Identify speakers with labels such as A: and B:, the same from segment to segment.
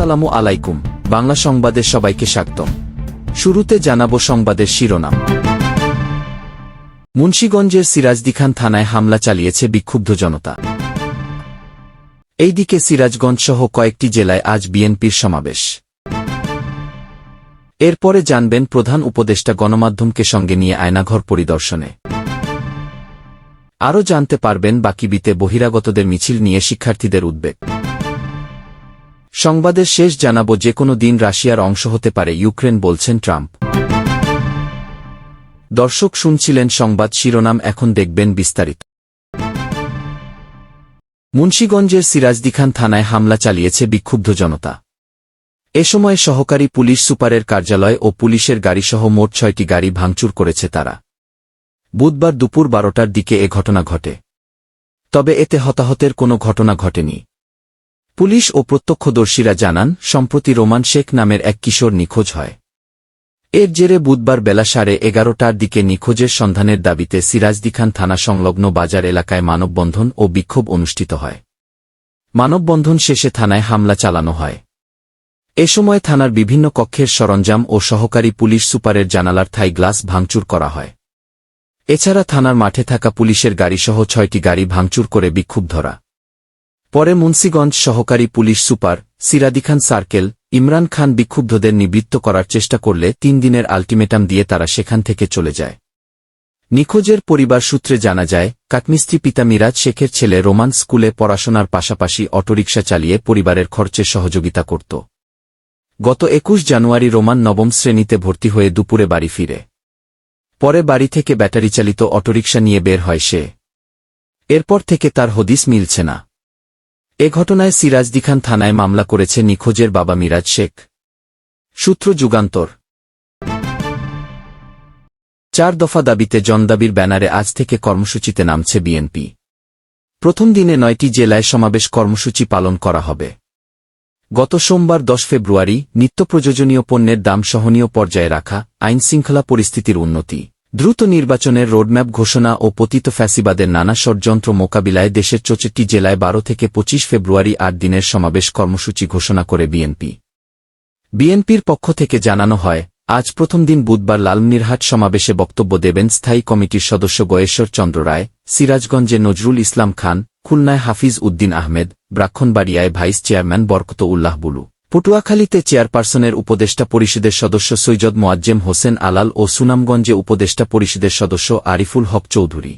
A: আসসালামু আলাইকুম, বাংলা সংবাদে সবাইকে স্বাগতম। শুরুতে জানাব সংবাদের শিরোনাম। মুন্সীগঞ্জের সিরাজদিখান থানায় হামলা চালিয়েছে বিক্ষুব্ধ জনতা। এইদিকে সিরাজগঞ্জ সহ কয়েকটি জেলায় আজ বিএনপির সমাবেশ। এরপরে জানবেন প্রধান উপদেষ্টা গণমাধ্যমকে সঙ্গে নিয়ে আয়নাঘর পরিদর্শনে। আরও জানতে পারবেন বাকিবিতে বহিরাগতদের মিছিল নিয়ে শিক্ষার্থীদের উদ্বেগ। সংবাদের শেষ জানাব যে কোনো দিন রাশিয়ার অংশ হতে পারে, ইউক্রেন বলছেন ট্রাম্প। দর্শক শুনছিলেন সংবাদ শিরোনাম, এখন দেখবেন বিস্তারিত। মুন্সীগঞ্জের সিরাজদিখান থানায় হামলা চালিয়েছে বিক্ষুব্ধ জনতা। এ সময় সহকারী পুলিশ সুপারের কার্যালয় ও পুলিশের গাড়িসহ মোট ছয়টি গাড়ি ভাঙচুর করেছে তারা। বুধবার দুপুর বারোটার দিকে এ ঘটনা ঘটে। তবে এতে হতাহতের কোনো ঘটনা ঘটেনি। পুলিশ ও প্রত্যক্ষদর্শীরা জানান, সম্প্রতি রোমান শেখ নামের এক কিশোর নিখোঁজ হয়। এর জেরে বুধবার বেলা সাড়ে এগারোটার দিকে নিখোঁজের সন্ধানের দাবিতে সিরাজদিখান থানা সংলগ্ন বাজার এলাকায় মানববন্ধন ও বিক্ষোভ অনুষ্ঠিত হয়। মানববন্ধন শেষে থানায় হামলা চালানো হয়। এ সময় থানার বিভিন্ন কক্ষের সরঞ্জাম ও সহকারী পুলিশ সুপারের জানালার থাই গ্লাস ভাঙচুর করা হয়। এছাড়া থানার মাঠে থাকা পুলিশের গাড়িসহ ছয়টি গাড়ি ভাঙচুর করে বিক্ষুব্ধরা। পরে মুন্সীগঞ্জ সহকারী police super Sirajdikhan circle, Imran Khan বিক্ষুব্ধদের নিবৃত্ত করার চেষ্টা করলে তিন দিনের আলটিমেটাম দিয়ে তারা সেখান থেকে চলে যায়। নিখোঁজের পরিবার সূত্রে জানা যায় কাকমিস্ত্রি পিতা মিরাজ শেখের ছেলে রোমান স্কুলে পড়াশোনার পাশাপাশি অটোরিকশা চালিয়ে পরিবারের খরচে সহযোগিতা করত। গত একুশ জানুয়ারি রোমান নবম শ্রেণীতে ভর্তি হয়ে দুপুরে বাড়ি ফিরে। পরে বাড়ি থেকে ব্যাটারি চালিত অটোরিকশা নিয়ে বের হয় সে। এরপর থেকে তার হদিস মিলছে না। এ ঘটনায় সিরাজদিখান থানায় মামলা করেছে নিখোঁজের বাবা মিরাজ শেখ। সূত্র যুগান্তর। চার দফা দাবিতে জনদাবির ব্যানারে আজ থেকে কর্মসূচিতে নামছে বিএনপি। প্রথম দিনে নয়টি জেলায় সমাবেশ কর্মসূচি পালন করা হবে। গত সোমবার দশ ফেব্রুয়ারি নিত্য প্রয়োজনীয় পণ্যের দাম সহনীয় পর্যায়ে রাখা, আইনশৃঙ্খলা পরিস্থিতির উন্নতি। দ্রুত নির্বাচনের রোডম্যাপ ঘোষণা ও পতিত ফ্যাসিবাদের নানা ষড়যন্ত্র মোকাবিলায় দেশের চৌষট্টি জেলায় বারো থেকে পঁচিশ ফেব্রুয়ারি আট দিনের সমাবেশ কর্মসূচি ঘোষণা করে বিএনপি। বিএনপির পক্ষ থেকে জানানো হয়, আজ প্রথম দিন বুধবার লালমিরহাট সমাবেশে বক্তব্য দেবেন স্থায়ী কমিটির সদস্য গয়েশ্বর চন্দ্র রায়, সিরাজগঞ্জে নজরুল ইসলাম খান, খুলনায় হাফিজ উদ্দিন আহমেদ, ব্রাক্ষণবাড়িয়ায় ভাইস চেয়ারম্যান বরকত উল্লাহ বুলু। পটুয়াখালীতে চেয়ারপারসনের উপদেষ্টা পরিষদের সদস্য সৈয়দ মোয়াজ্জেম হোসেন আলাল ও সুনামগঞ্জে উপদেষ্টা পরিষদের সদস্য আরিফুল হক চৌধুরী।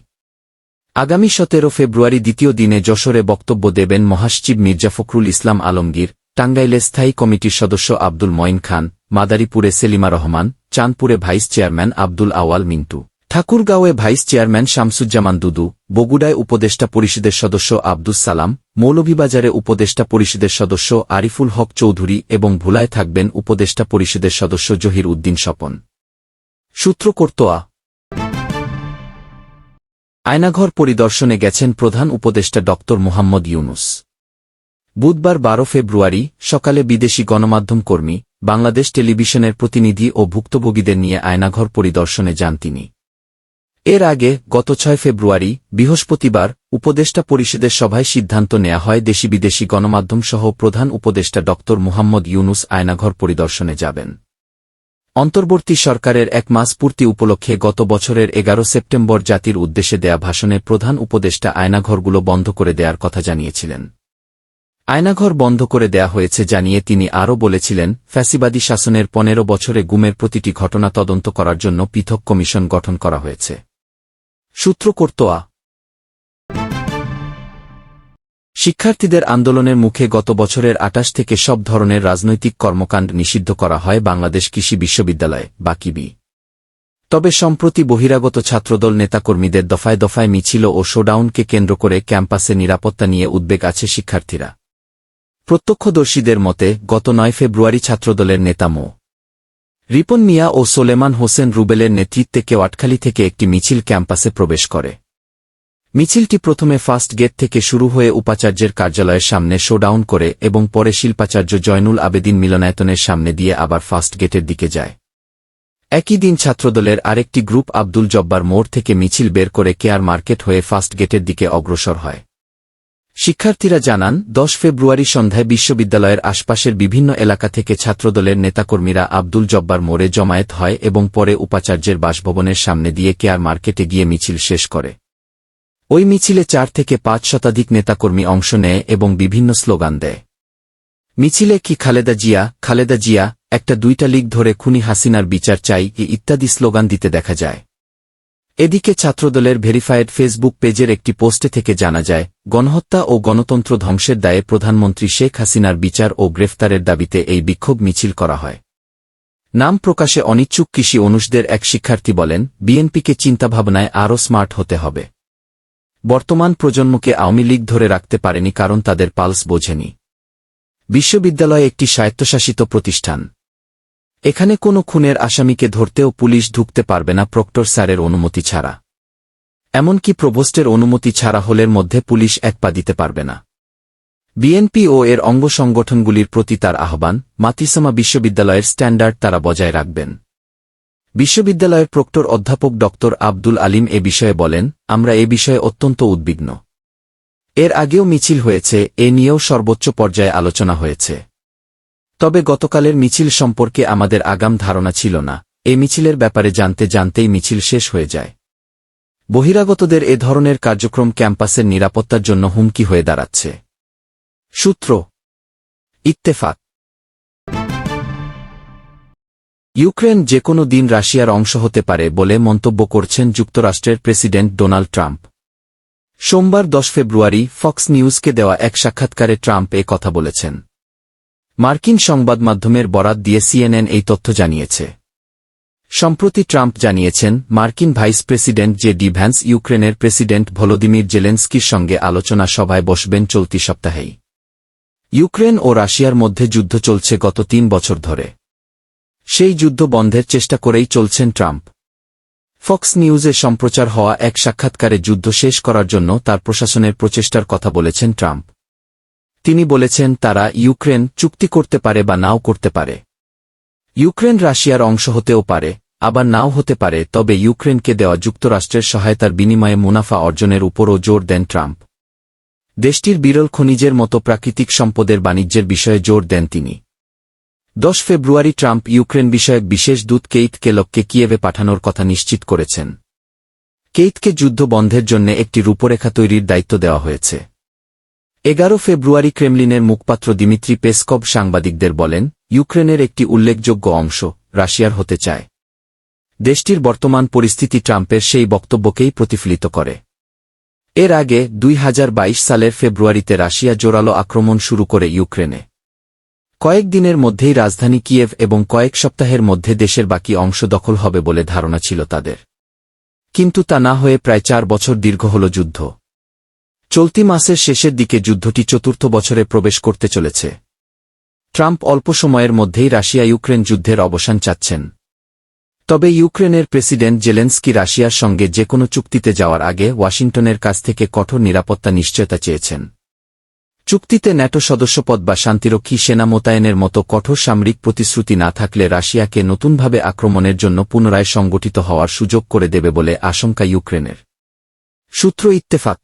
A: আগামী সতেরো ফেব্রুয়ারি দ্বিতীয় দিনে যশোরে বক্তব্য দেবেন মহাসচিব মির্জা ফখরুল ইসলাম আলমগীর, টাঙ্গাইলে স্থায়ী কমিটির সদস্য আব্দুল মঈন খান, মাদারীপুরে সেলিমা রহমান, চাঁদপুরে ভাইস চেয়ারম্যান আব্দুল আওয়াল মিন্টু। ঠাকুরগাঁওয়ে ভাইস চেয়ারম্যান শামসুজ্জামান দুদু, বগুড়ায় উপদেষ্টা পরিষদের সদস্য আব্দুস সালাম, মৌলভীবাজারে উপদেষ্টা পরিষদের সদস্য আরিফুল হক চৌধুরী এবং ভুলায় থাকবেন উপদেষ্টা পরিষদের সদস্য জহির উদ্দিন স্বপন। সূত্র কর্তোয়া। আয়নাঘর পরিদর্শনে গেছেন প্রধান উপদেষ্টা ড মোহাম্মদ ইউনুস। বুধবার বারো ফেব্রুয়ারি, সকালে বিদেশি গণমাধ্যম কর্মী, বাংলাদেশ টেলিভিশনের প্রতিনিধি ও ভুক্তভোগীদের নিয়ে আয়নাঘর পরিদর্শনে যান তিনি। এর আগে গত ছয় ফেব্রুয়ারি বৃহস্পতিবার উপদেষ্টা পরিষদের সভায় সিদ্ধান্ত নেওয়া হয় দেশি বিদেশি গণমাধ্যমসহ প্রধান উপদেষ্টা ড. মুহাম্মদ ইউনুস আয়নাঘর পরিদর্শনে যাবেন। অন্তর্বর্তী সরকারের এক মাস পূর্তি উপলক্ষে গত বছরের এগারো সেপ্টেম্বর জাতির উদ্দেশ্যে দেয়া ভাষণে প্রধান উপদেষ্টা আয়নাঘরগুলো বন্ধ করে দেওয়ার কথা জানিয়েছিলেন। আয়নাঘর বন্ধ করে দেয়া হয়েছে জানিয়ে তিনি আরও বলেছিলেন, ফ্যাসিবাদী শাসনের পনেরো বছরে গুমের প্রতিটি ঘটনা তদন্ত করার জন্য পৃথক কমিশন গঠন করা হয়েছে। সূত্র কর্তোয়া। শিক্ষার্থীদের আন্দোলনের মুখে গত বছরের আটাশ থেকে সব ধরনের রাজনৈতিক কর্মকাণ্ড নিষিদ্ধ করা হয় বাংলাদেশ কৃষি বিশ্ববিদ্যালয় বাকিবি তবে সম্প্রতি বহিরাগত ছাত্রদল নেতাকর্মীদের দফায় দফায় মিছিল ও শোডাউনকে কেন্দ্র করে ক্যাম্পাসে নিরাপত্তা নিয়ে উদ্বেগ আছে শিক্ষার্থীরা। প্রত্যক্ষদর্শীদের মতে, গত নয় ফেব্রুয়ারি ছাত্রদলের নেতা মো. রিপন মিয়া ও সোলেমান হোসেন রুবেলের নেতৃত্বে কেওয়াটখালী থেকে একটি মিছিল ক্যাম্পাসে প্রবেশ করে। মিছিলটি প্রথমে ফার্স্ট গেট থেকে শুরু হয়ে উপাচার্যের কার্যালয়ের সামনে শোডাউন করে এবং পরে শিল্পাচার্য জয়নুল আবেদিন মিলনায়তনের সামনে দিয়ে আবার ফার্স্ট গেটের দিকে যায়। একই দিন ছাত্রদলের আরেকটি গ্রুপ আব্দুল জব্বার মোড় থেকে মিছিল বের করে কেয়ার মার্কেট হয়ে ফার্স্ট গেটের দিকে অগ্রসর হয়। শিক্ষার্থীরা জানান, দশ ফেব্রুয়ারি সন্ধ্যায় বিশ্ববিদ্যালয়ের আশপাশের বিভিন্ন এলাকা থেকে ছাত্রদলের নেতাকর্মীরা আব্দুল জব্বার মোড়ে জমায়েত হয় এবং পরে উপাচার্যের বাসভবনের সামনে দিয়ে কেয়ার মার্কেটে গিয়ে মিছিল শেষ করে। ওই মিছিলে চার থেকে পাঁচ শতাধিক নেতাকর্মী অংশ নেয় এবং বিভিন্ন স্লোগান দেয়। মিছিলে কি খালেদা জিয়া খালেদা জিয়া, একটা দুইটা লিগ ধরে খুনি হাসিনার বিচার চাই ইত্যাদি স্লোগান দিতে দেখা যায়। এদিকে ছাত্রদলের ভেরিফায়েড ফেসবুক পেজের একটি পোস্টে থেকে জানা যায়, গণহত্যা ও গণতন্ত্র ধ্বংসের দায়ে প্রধানমন্ত্রী শেখ হাসিনার বিচার ও গ্রেফতারের দাবিতে এই বিক্ষোভ মিছিল করা হয়। নাম প্রকাশে অনিচ্ছুক কৃষি অনুষদের এক শিক্ষার্থী বলেন, বিএনপিকে চিন্তাভাবনায় আরও স্মার্ট হতে হবে। বর্তমান প্রজন্মকে আওয়ামী লীগ ধরে রাখতে পারেনি কারণ তাদের পালস বোঝেনি। বিশ্ববিদ্যালয় একটি স্বায়ত্তশাসিত প্রতিষ্ঠান। এখানে কোনো খুনের আসামিকে ধরতেও পুলিশ ঢুকতে পারবে না প্রক্টর স্যারের অনুমতি ছাড়া। এমনকি প্রভোস্টের অনুমতি ছাড়া হলের মধ্যে পুলিশ এক পা দিতে পারবে না। বিএনপি ও এর অঙ্গ সংগঠনগুলির প্রতি তার আহ্বান, মাতিসমা বিশ্ববিদ্যালয়ের স্ট্যান্ডার্ড তারা বজায় রাখবেন। বিশ্ববিদ্যালয়ের প্রক্টর অধ্যাপক ড আব্দুল আলিম এ বিষয়ে বলেন, আমরা এ বিষয়ে অত্যন্ত উদ্বিগ্ন। এর আগেও মিছিল হয়েছে, এ নিয়েও সর্বোচ্চ পর্যায়ে আলোচনা হয়েছে। তবে গতকালের মিছিল সম্পর্কে আমাদের আগাম ধারণা ছিল না। এ মিছিলের ব্যাপারে জানতে জানতেই মিছিল শেষ হয়ে যায়। বহিরাগতদের এ ধরনের কার্যক্রম ক্যাম্পাসের নিরাপত্তার জন্য হুমকি হয়ে দাঁড়াচ্ছে। সূত্র, ইত্তেফাক। ইউক্রেন যে কোনো দিন রাশিয়ার অংশ হতে পারে বলে মন্তব্য করছেন যুক্তরাষ্ট্রের প্রেসিডেন্ট ডোনাল্ড ট্রাম্প। সোমবার দশ ফেব্রুয়ারি ফক্স নিউজকে দেওয়া এক সাক্ষাৎকারে ট্রাম্প এ কথা বলেছেন। মার্কিন সংবাদ মাধ্যমের বরাত দিয়ে সিএনএন এই তথ্য জানিয়েছে। সম্প্রতি ট্রাম্প জানিয়েছেন, মার্কিন vice president J D Vance ইউক্রেনের প্রেসিডেন্ট ভলোদিমির জেলেন্সকির সঙ্গে আলোচনা সভায় বসবেন চলতি সপ্তাহেই। ইউক্রেন ও রাশিয়ার মধ্যে যুদ্ধ চলছে গত তিন বছর ধরে। সেই যুদ্ধ বন্ধের চেষ্টা করেই চলছেন ট্রাম্প। ফক্স নিউজে সম্প্রচার হওয়া এক সাক্ষাৎকারে যুদ্ধ শেষ করার জন্য তার প্রশাসনের প্রচেষ্টার কথা বলেছেন ট্রাম্প। তিনি বলেছেন তারা ইউক্রেন চুক্তি করতে পারে বা নাও করতে পারে। ইউক্রেন রাশিয়ার অংশ হতেও পারে, আবার নাও হতে পারে, তবে ইউক্রেনকে দেওয়া যুক্তরাষ্ট্রের সহায়তার বিনিময়ে মুনাফা অর্জনের উপরও জোর দেন ট্রাম্প। দেশটির বিরল খনিজের মতো প্রাকৃতিক সম্পদের বাণিজ্যের বিষয়ে জোর দেন তিনি। দশ ফেব্রুয়ারি ট্রাম্প ইউক্রেন বিষয়ক বিশেষ দূত কেইত কেলককে কিয়েভে পাঠানোর কথা নিশ্চিত করেছেন। কেইতকে যুদ্ধ বন্ধের জন্য একটি রূপরেখা তৈরির দায়িত্ব দেওয়া হয়েছে। এগারো ফেব্রুয়ারি ক্রেমলিনের মুখপাত্র দিমিত্রি পেসকভ সাংবাদিকদের বলেন, ইউক্রেনের একটি উল্লেখযোগ্য অংশ রাশিয়ার হতে চায়। দেশটির বর্তমান পরিস্থিতি ট্রাম্পের সেই বক্তব্যকেই প্রতিফলিত করে। এর আগে দুই হাজার বাইশ সালের ফেব্রুয়ারিতে রাশিয়া জোরালো আক্রমণ শুরু করে ইউক্রেনে। কয়েক দিনের মধ্যেই রাজধানী কিয়েভ এবং কয়েক সপ্তাহের মধ্যে দেশের বাকি অংশ দখল হবে বলে ধারণা ছিল তাদের। কিন্তু তা না হয়ে প্রায় চার বছর দীর্ঘ হল যুদ্ধ। চলতি মাসের শেষের দিকে যুদ্ধটি চতুর্থ বছরে প্রবেশ করতে চলেছে। ট্রাম্প অল্প সময়ের মধ্যেই রাশিয়া ইউক্রেন যুদ্ধের অবসান চাচ্ছেন। তবে ইউক্রেনের প্রেসিডেন্ট জেলেন্সকি রাশিয়ার সঙ্গে যে কোনো চুক্তিতে যাওয়ার আগে ওয়াশিংটনের কাছ থেকে কঠোর নিরাপত্তা নিশ্চয়তা চেয়েছেন। চুক্তিতে ন্যাটো সদস্যপদ বা শান্তিরক্ষী সেনা মোতায়েনের মতো কঠোর সামরিক প্রতিশ্রুতি না থাকলে রাশিয়াকে নতুনভাবে আক্রমণের জন্য পুনরায় সংগঠিত হওয়ার সুযোগ করে দেবে বলে আশঙ্কা ইউক্রেনের। সূত্র ইত্তেফাক